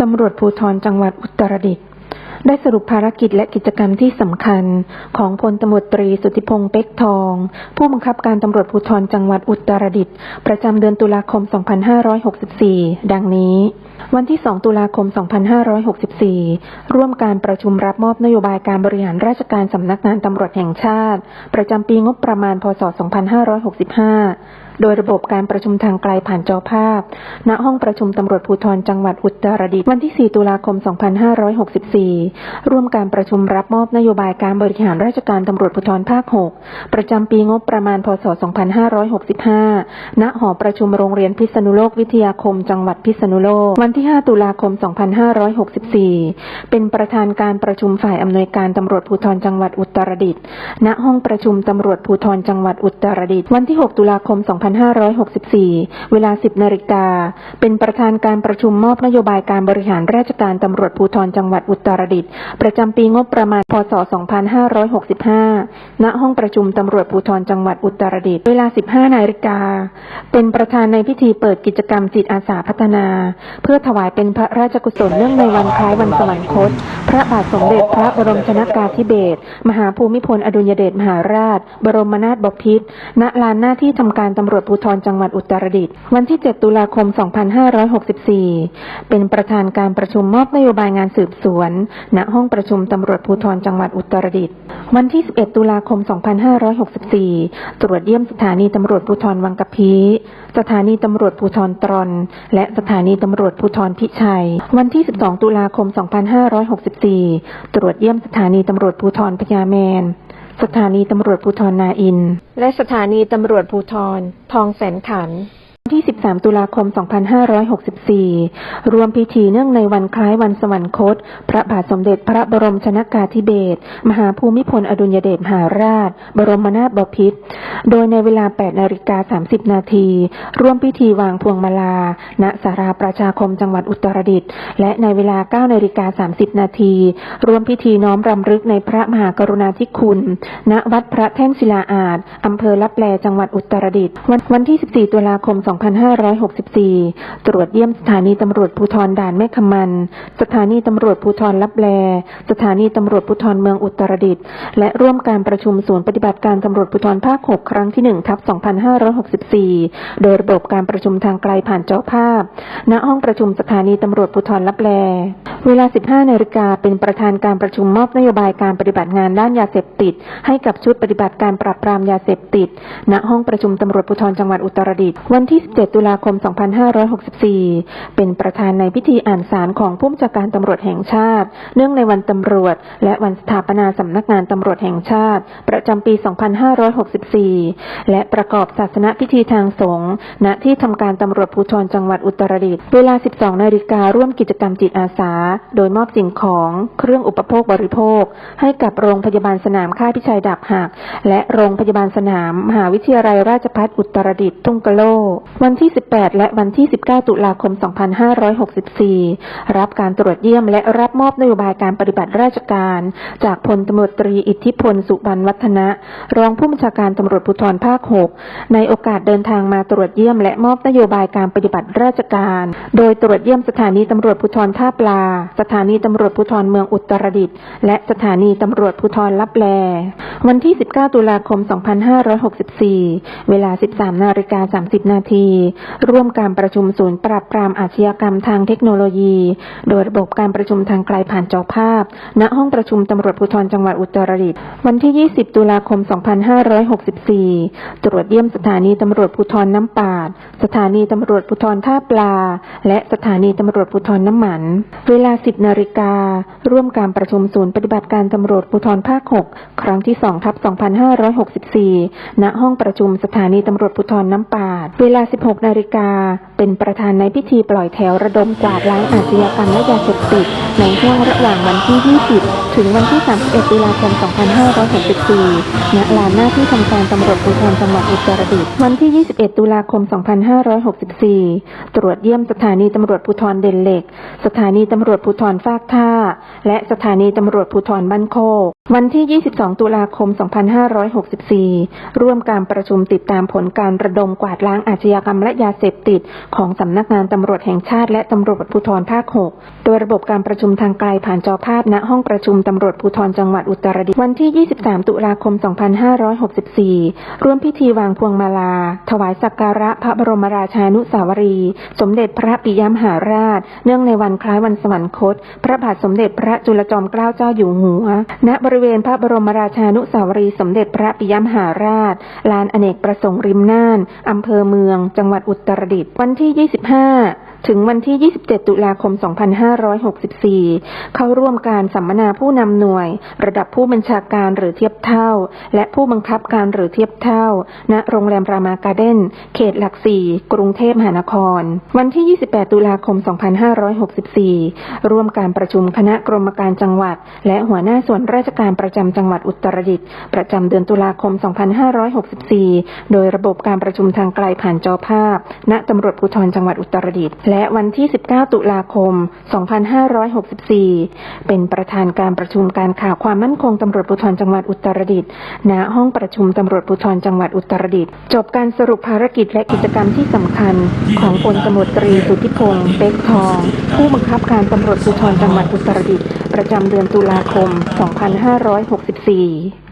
ตำรวจภูธรจังหวัดอุตรดิตถ์ได้สรุปภารกิจและกิจกรรมที่สำคัญของพลตำรวจตรีสุทธิพงษ์เป็กทอง ผู้บังคับการตำรวจภูธรจังหวัดอุตรดิตถ์ประจำเดือนตุลาคม 2564 ดังนี้ วันที่ 2 ตุลาคม 2564 ร่วมการประชุมรับมอบนโยบายการบริหารราชการสำนักงานตำรวจแห่งชาติ ประจำปีงบประมาณ พศ 2565 โดยระบบการประชุมทางไกลผ่านจอภาพ ณ ห้องประชุมตำรวจภูธรจังหวัดอุตรดิตถ์ วันที่ 4 ตุลาคม 2564 ร่วมการประชุมรับมอบนโยบายการบริหารราชการตำรวจภูธรภาค 6 ประจำปีงบประมาณ พศ 2565 ณ หอประชุมโรงเรียนพิษณุโลกวิทยาคม จังหวัดพิษณุโลกวันันที่ 5 ตุลาคม 2564 เป็นประธานการประชุมฝ่ายอำนวยการตำรวจภูธรจังหวัดอุตรดิตถ์ ณ ห้องประชุมตำรวจภูธรจังหวัดอุตรดิตถ์ วันที่ 6 ตุลาคม 2564 เวลา 10 นาฬิกา เป็นประธานการประชุมมอบนโยบายการบริหารราชการตำรวจภูธรจังหวัดอุตรดิตถ์ ประจำปีงบประมาณ พศ 2565 ณ ห้องประชุมตำรวจภูธรจังหวัดอุตรดิตถ์ เวลา 15 นาฬิกา เป็นประธานในพิธีเปิดกิจกรรมจิตอาสาพัฒนา เพื่อถวายเป็นพระราชกุศลเนื่องในวันคล้ายวันสวรรคต พระบาทสมเด็จพระบรมชนากาธิเบศรมหาภูมิพลอดุลยเดชมหาราช บรมนาถบพิตรณลานหน้าที่ทำการตำรวจภูธรจังหวัดอุตรดิตถ์วันที่ 7 ตุลาคม 2564 เป็นประธานการประชุมมอบนโยบายงานสืบสวน ณห้องประชุมตำรวจภูธรจังหวัดอุตรดิตถ์วันที่ 11 ตุลาคม 2564 ตรวจเยี่ยมสถานีตำรวจภูธรวังกะพี สถานีตำรวจภูธรตรอน และสถานีตำรวจภูธรพิชัย วันที่ 12 ตุลาคม 2564 ตรวจเยี่ยมสถานีตำรวจภูธรพญาแมน สถานีตำรวจภูธรนาอิน และสถานีตำรวจภูธรทองแสนขันธ์วัน ที่ 13 ตุลาคม 2564 รวมพิธีเนื่องในวันคล้ายวันสวรรคต พระบาทสมเด็จพระบรมชนากาธิเบศร มหาภูมิพลอดุลยเดชมหาราช บรมนาถบพิตร โดยในเวลา 8 นาฬิกา 30 นาที ร่วมพิธีวางพวงมาลา ณ สาราประชาคมจังหวัดอุตรดิตถ์ และในเวลา 9 นาฬิกา 30 นาที ร่วมพิธีน้อมรำลึกในพระมหากรุณาธิคุณ ณ วัดพระแท่นศิลาอาจอำเภอลับแลจังหวัดอุตรดิตถ์ วันวันที่ 14 ตุลาคม2564 ตรวจเยี่ยมสถานีตำรวจภูธรด่านแม่คำมัน สถานีตำรวจภูธรลับแล สถานีตำรวจภูธรเมืองอุตรดิตถ์ และร่วมการประชุมศูนย์ปฏิบัติการตำรวจภูธรภาค 6 ครั้งที่1ทับ2564 โดยระบบการประชุมทางไกลผ่านจอภาพ ณ ห้องประชุมสถานีตำรวจภูธรลับแล เวลา 15นาฬิกาเป็นประธานการประชุมมอบนโยบายการปฏิบัติงานด้านยาเสพติด ให้กับชุดปฏิบัติการปราบปรามยาเสพติด ณ ห้องประชุมตำรวจภูธรจังหวัดอุตรดิตถ์ วันที่17ตุลาคม 2564 เป็นประธานในพิธีอ่านสารของผู้บัญชาการตำรวจแห่งชาติ เนื่องในวันตำรวจ และวันสถาปนาสำนักงานตำรวจแห่งชาติ ประจำปี 2564 และประกอบศาสนพิธีทางสงฆ์ณที่ทำการตำรวจภูธรจังหวัดอุตรดิตถ์เวลา 12 นาฬิการ่วมกิจกรรมจิตอาสา โดยมอบสิ่งของเครื่องอุปโภคบริโภค ให้กับโรงพยาบาลสนามค่ายพิชัยดาบหัก และโรงพยาบาลสนาม มหาวิทยาลัยราชภัฏอุตรดิตถ์ทุ่งกะโลวันที่ 18 และวันที่ 19 ตุลาคม 2564 รับการตรวจเยี่ยมและรับมอบนโยบายการปฏิบัติราชการ จากพลตำรวจตรีอิทธิพลสุบรรณวัฒนะ รองผู้บัญชาการตำรวจภูธรภาค 6 ในโอกาสเดินทางมาตรวจเยี่ยมและมอบนโยบายการปฏิบัติราชการ โดยตรวจเยี่ยมสถานีตำรวจภูธรท่าปลา สถานีตำรวจภูธรเมืองอุตรดิตถ์ และสถานีตำรวจภูธรลับแล วันที่ 19 ตุลาคม 2564 เวลา 13 นาฬิกา 30 นาทีร่วมการประชุมศูนย์ปราบปรามอาชญากรรมทางเทคโนโลยี โดยระบบการประชุมทางไกลผ่านจอภาพ ณ ห้องประชุมตำรวจภูธรจังหวัดอุตรดิตถ์วันที่ 20 ตุลาคม 2564 ตรวจเยี่ยมสถานีตำรวจภูธรน้ำปาด สถานีตำรวจภูธรท่าปลา และสถานีตำรวจภูธรน้ำหมัน เวลา 10 นาฬิกา ร่วมการประชุมศูนย์ปฏิบัติการตำรวจภูธรภาค 6 ครั้งที่2ทับ2564 ณ ห้องประชุมสถานีตำรวจภูธรน้ำปาด เวลา16นาฬิกา เป็นประธานในพิธีปล่อยแถวระดมกวาดล้างอาชญากรรมและยาเสพติดในช่วงระหว่างวันที่ 20 ถึงวันที่ 31 ตุลาคม 2564 ณ ลานหน้าที่ทำการตำรวจภูธรจังหวัดอุตรดิตถ์ วันที่ 21 ตุลาคม 2564 ตรวจเยี่ยมสถานีตำรวจภูธรเด่นเหล็ก สถานีตำรวจภูธรฟากท่า และสถานีตำรวจภูธรบ้านโคก วันที่ 22 ตุลาคม 2564 ร่วมการประชุมติดตามผลการระดมกวาดล้างอาชญากรรมและยาเสพติดของสำนักงานตำรวจแห่งชาติและตำรวจภูธรภาค 6 โดยระบบการประชุมทางไกลผ่านจอภาพณห้องประชุมตำรวจภูธรจังหวัดอุตรดิตถ์วันที่ 23 ตุลาคม 2564 ร่วมพิธีวางพวงมาลา ถวายสักการะพระบรมราชานุสาวรี สมเด็จพระปิยมหาราช เนื่องในวันคล้ายวันสวรรคต พระบาทสมเด็จพระจุลจอมเกล้าเจ้าอยู่หัว ณ บริเวณพระบรมราชานุสาวรีสมเด็จพระปิยมหาราช ลานอเนกประสงค์ริมน่านอำเภอเมือง จังหวัดอุตรดิตถ์วันที่ 25 ถึงวันที่ 27 ตุลาคม 2564 เข้าร่วมการสัมมนาผู้นำหน่วย ระดับผู้บัญชาการหรือเทียบเท่า และผู้บังคับการหรือเทียบเท่า ณ โรงแรมรามาการ์เด้น เขตหลักสี่กรุงเทพมหานคร วันที่ 28 ตุลาคม 2564 ร่วมการประชุมคณะกรมการจังหวัด และหัวหน้าส่วนราชการประจำจังหวัดอุตรดิตถ์ประจำเดือนตุลาคม 2564 โดยระบบการประชุมทางไกลผ่านจอภาพ ณตำรวจภูธรจังหวัดอุตรดิตถ์และวันที่ 19 ตุลาคม 2564 เป็นประธานการประชุมการข่าวความมั่นคงตำรวจภูธรจังหวัดอุตรดิตถ์ณห้องประชุมตำรวจภูธรจังหวัดอุตรดิตถ์จบการสรุปภารกิจและกิจกรรมที่สำคัญ ของพลตำรวจตรีสุทธิพงศ์เป๊กทอง ผู้บังคับการตำรวจภูธรจังหวัดอุตรดิตถ์ประจำเดือนตุลาคม 2564